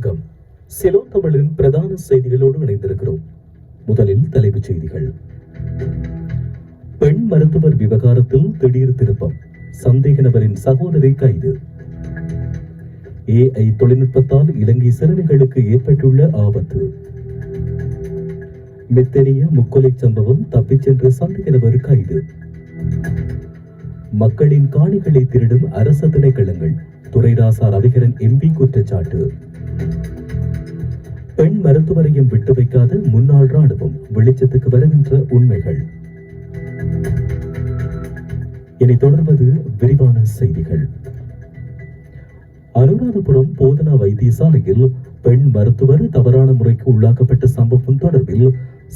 வணக்கம். சிலோ தமிழின் பிரதான செய்திகளோடு இணைந்திருக்கிறோம். முதலில் தலைப்புச் செய்திகள். பெண் மருத்துவர் விவகாரத்தில் திடீர் திருப்பம். சந்தேக நபரின் சகோதரி கைது. ஏஐ தொழில்நுட்பத்தால் இலங்கை சிறுமிகளுக்கு ஏற்பட்டுள்ள ஆபத்து. மெத்தனிய முக்கொலை சம்பவம் தப்பிச் சென்ற சந்தேக நபர் கைது. மக்களின் காணிகளை திருடும் அரச திணைக்களங்கள். துரைராசா ரவிகரன் எம்பி குற்றச்சாட்டு. பெண் மருத்துவரையும் விட்டு வைக்காத முன்னாள் ராணுவம் வெளிச்சத்துக்கு வருகின்ற உண்மைகள். இனி தொடர்வது விரிவான செய்திகள். அனுராதபுரம் போதனா வைத்தியசாலையில் பெண் மருத்துவர் தவறான முறைக்கு உள்ளாக்கப்பட்ட சம்பவம் தொடர்பில்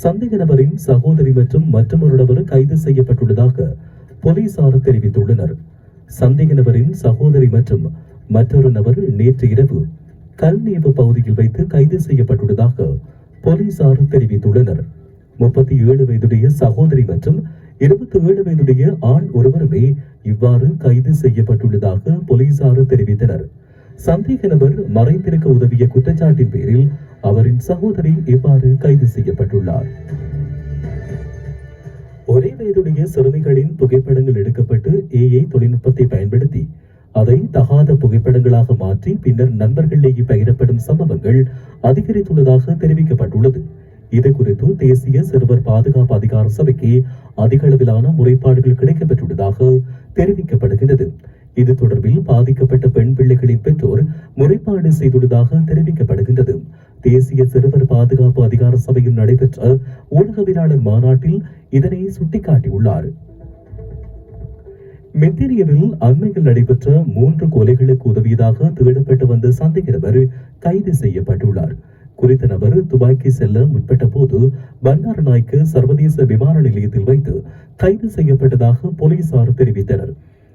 சந்தேக நபரின் சகோதரி மற்றும் மற்றொரு நபர் கைது செய்யப்பட்டுள்ளதாக போலீசார் தெரிவித்துள்ளனர். சந்தேக நபரின் சகோதரி மற்றும் மற்றொரு நபர் நேற்று இரவு கல்நேவு பகுதியில் வைத்து கைது செய்யப்பட்டுள்ளதாக போலீசார் தெரிவித்துள்ளனர். முப்பத்தி ஏழு வயதுடைய சகோதரி மற்றும் இருபத்தி ஏழு வயதுடைய ஆண் ஒருவருமே இவ்வாறு கைது செய்யப்பட்டுள்ளதாக போலீசார் தெரிவித்தனர். சந்தேக நபர் மறைந்திருக்க உதவிய குற்றச்சாட்டின் பேரில் அவரின் சகோதரி இவ்வாறு கைது செய்யப்பட்டுள்ளார். ஒரே வயதுடைய சிறுமிகளின் புகைப்படங்கள் எடுக்கப்பட்டு ஏஐ தொழில்நுட்பத்தை பயன்படுத்தி அதை தகாத புகைப்படங்களாக மாற்றி பின்னர் நண்பர்களிலேயே பகிரப்படும் சம்பவங்கள் அதிகரித்துள்ளதாக தெரிவிக்கப்பட்டுள்ளது. இது குறித்து தேசிய சிறுவர் பாதுகாப்பு அதிகார சபைக்கு அதிக அளவிலான முறைப்பாடுகள் கிடைக்கப்பட்டுள்ளதாக தெரிவிக்கப்படுகிறது இது தொடர்பில் பாதிக்கப்பட்ட பெண் பிள்ளைகளின் பெற்றோர் முறைப்பாடு செய்துள்ளதாக தெரிவிக்கப்படுகின்றது. தேசிய சிறுவர் பாதுகாப்பு அதிகார சபையில் நடைபெற்ற ஊடகவியலாளர் மாநாட்டில் இதனை சுட்டிக்காட்டியுள்ளார். மெத்தீரியவில் அண்மையில் நடைபெற்ற மூன்று கொலைகளுக்கு உதவியதாக தேடப்பட்டு வந்த சந்தேக நபர் கைது செய்யப்பட்டுள்ளார். குறித்த நபர் துபாய்க்கு செல்ல முற்பட்ட போது பண்டாரநாய்க்கு சர்வதேச விமான நிலையத்தில் வைத்து கைது செய்யப்பட்டதாக போலீசார் தெரிவித்தனர்.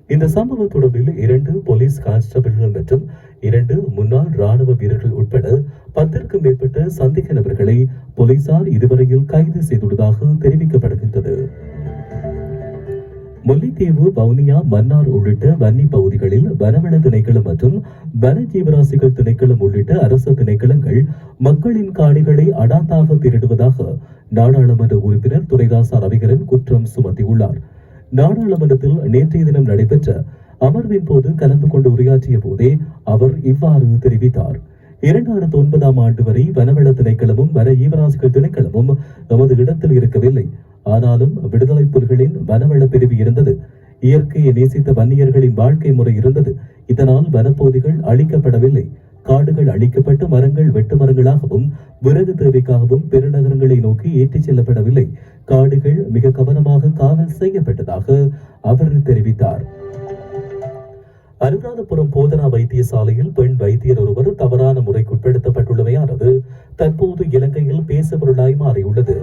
இந்த சம்பவம் தொடர்பில் இரண்டு போலீஸ் கான்ஸ்டபிள்கள் மற்றும் இரண்டு முன்னாள் ராணுவ வீரர்கள் உட்பட பத்திற்கும் மேற்பட்ட சந்தேக நபர்களை போலீசார் இதுவரையில் கைது செய்துள்ளதாக தெரிவிக்கப்படுகின்றது. முல்லைத்தீவு வவுனியா மன்னார் உள்ளிட்ட வன்னி பகுதிகளில் வனவள திணைக்களம் மற்றும் வன ஜீவராசிகள் திணைக்களம் உள்ளிட்ட அரச திணைக்களங்கள் மக்களின் காணிகளை அடாத்தாக திருடுவதாக நாடாளுமன்ற உறுப்பினர் துரைதாச ரவிகரன் குற்றம் சுமத்தியுள்ளார். நாடாளுமன்றத்தில் நேற்றைய தினம் நடைபெற்ற அமர்வின் போது கலந்து கொண்டு உரையாற்றிய போதே அவர் இவ்வாறு தெரிவித்தார். இரண்டாயிரத்தி ஒன்பதாம் ஆண்டு வரை வனவள திணைக்களமும் வன ஈவராசிகள் திணைக்களமும் நமது இடத்தில் இருக்கவில்லை. ஆனாலும் விடுதலை புலிகளின் வனவள பிரிவு இருந்தது. இயற்கையை நேசித்த வன்னியர்களின் வாழ்க்கை முறை இருந்தது. இதனால் வனப்பகுதிகள் அழிக்கப்படவில்லை. காடுகள் அழிக்கப்பட்டு மரங்கள் வெட்டு மரங்களாகவும் விறகு தேவைக்காகவும் பெருநகரங்களை நோக்கி ஏற்றிச் செல்லப்படவில்லை. காடுகள் மிக கவனமாக காவல் செய்யப்பட்டதாக அவர் தெரிவித்தார். அனுராதபுரம் போதனா வைத்தியசாலையில் பெண் வைத்தியர் ஒருவர் தவறான முறைக்கு உட்படுத்தப்பட்டுள்ளமையானது தற்போது இலங்கையில் பேசுபொருளாய் மாறியுள்ளது.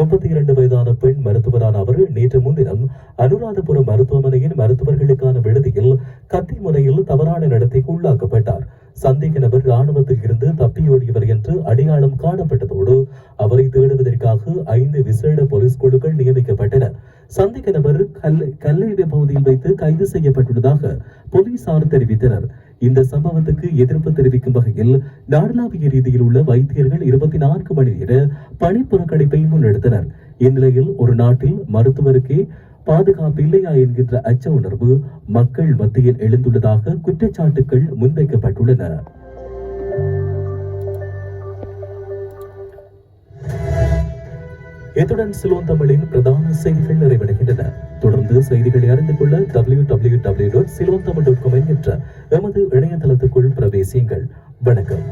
முப்பத்தி இரண்டு வயதான பெண் மருத்துவரான அவர் நேற்று முன்தினம் அனுராதபுரம் மருத்துவமனையின் மருத்துவர்களுக்கான விடுதியில் கத்தி முறையில் தவறான நடத்தைக்கு உள்ளாக்கப்பட்டார். சந்தேக நபர் ராணுவத்தில் இருந்து தப்பியோடியவர் என்று அடையாளம் காணப்பட்டதோடு அவரை தேடுவதற்காக ஐந்து விசேட போலீஸ் குழுக்கள் நியமிக்கப்பட்டன. சந்தேக நபர் கல்லை பகுதியில் வைத்து கைது செய்யப்பட்டுள்ளதாக போலீசார் தெரிவித்தனர். இந்த சம்பவத்துக்கு எதிர்ப்பு தெரிவிக்கும் வகையில் நாடளாவிய ரீதியில் உள்ள வைத்தியர்கள் இருபத்தி நான்கு மணி நேர பணி புறக்கணிப்பை முன்னெடுத்தனர். இந்நிலையில் ஒரு நாட்டில் மருத்துவருக்கே பாதுகாப்பு இல்லையா என்கின்ற அச்ச உணர்வு மக்கள் மத்தியில் எழுந்துள்ளதாக குற்றச்சாட்டுகள் முன்வைக்கப்பட்டுள்ளன. இத்துடன் சிலோன் தமிழின் பிரதான செய்திகள் நிறைவடைகின்றன. குறித்து செய்திகளை அறிந்து கொள்ள W W W dot Ceylon Tamil dot com என்கின்ற எமது இணையதளத்துக்குள் பிரவேசியுங்கள். வணக்கம்.